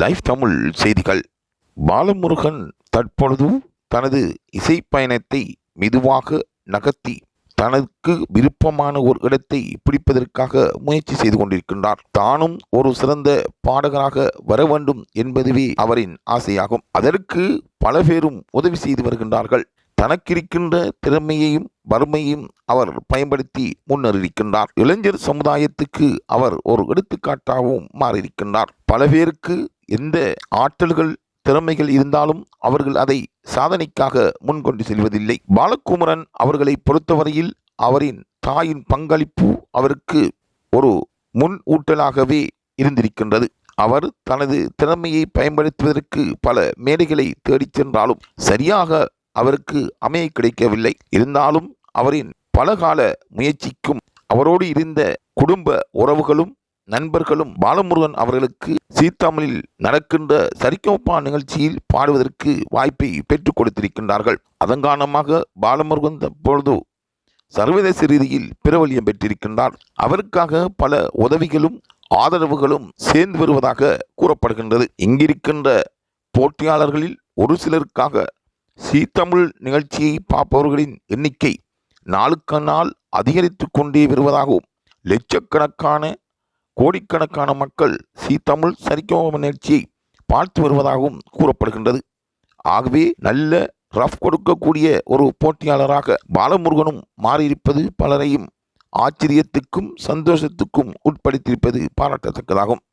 Live Tamil செய்திகள். பாலமுருகன் தற்பொழுது தனது இசை பயணத்தை மெதுவாக நகர்த்தி தனக்கு விருப்பமான ஒரு இடத்தை பிடிப்பதற்காக முயற்சி செய்து கொண்டிருக்கின்றார். தானும் ஒரு சிறந்த பாடகராக வர வேண்டும் என்பதுவே அவரின் ஆசையாகும். அதற்கு பல பேரும் உதவி செய்து வருகின்றார்கள். தனக்கிருக்கின்ற திறமையையும் வறுமையும் அவர் பயன்படுத்தி முன்னேறியிருக்கின்றார். இளைஞர் சமுதாயத்துக்கு அவர் ஒரு எடுத்துக்காட்டாகவும் மாறியிருக்கின்றார். பல பேருக்கு எந்த ஆற்றல்கள் திறமைகள் இருந்தாலும் அவர்கள் அதை சாதனைக்காக முன்கொண்டு செல்வதில்லை. பாலகுமரன் அவர்களை பொறுத்தவரையில் அவரின் தாயின் பங்களிப்பு அவருக்கு ஒரு முன் ஊட்டலாகவே இருந்திருக்கின்றது. அவர் தனது திறமையை பயன்படுத்துவதற்கு பல மேடைகளை தேடிச் சென்றாலும் சரியாக அவருக்கு அமைய கிடைக்கவில்லை. இருந்தாலும் அவரின் பலகால முயற்சிக்கும் அவரோடு இருந்த குடும்ப உறவுகளும் நண்பர்களும் பாலமுருகன் அவர்களுக்கு சீத்தாமலில் நடக்கின்ற சரிகமப்பா நிகழ்ச்சியில் பாடுவதற்கு வாய்ப்பை பெற்றுக் கொடுத்திருக்கின்றார்கள். அதன் காரணமாக பாலமுருகன் தற்பொழுது சர்வதேச ரீதியில் பிரபலியம் பெற்றிருக்கின்றார். அவருக்காக பல உதவிகளும் ஆதரவுகளும் சேர்ந்து வருவதாக கூறப்படுகின்றது. இங்கிருக்கின்ற போட்டியாளர்களில் ஒரு சிலருக்காக சீத்தமிழ் நிகழ்ச்சியை பார்ப்பவர்களின் எண்ணிக்கை நாளுக்கு நாள் அதிகரித்து கொண்டே வருவதாகவும் லட்சக்கணக்கான கோடிக்கணக்கான மக்கள் சீத்தமிழ் சரிகம நிகழ்ச்சியை பார்த்து வருவதாகவும் கூறப்படுகின்றது. ஆகவே நல்ல ரஃப் கொடுக்கக்கூடிய ஒரு போட்டியாளராக பாலமுருகனும் மாறியிருப்பது பலரையும் ஆச்சரியத்துக்கும் சந்தோஷத்துக்கும் உட்படுத்தியிருப்பது பாராட்டத்தக்கதாகும்.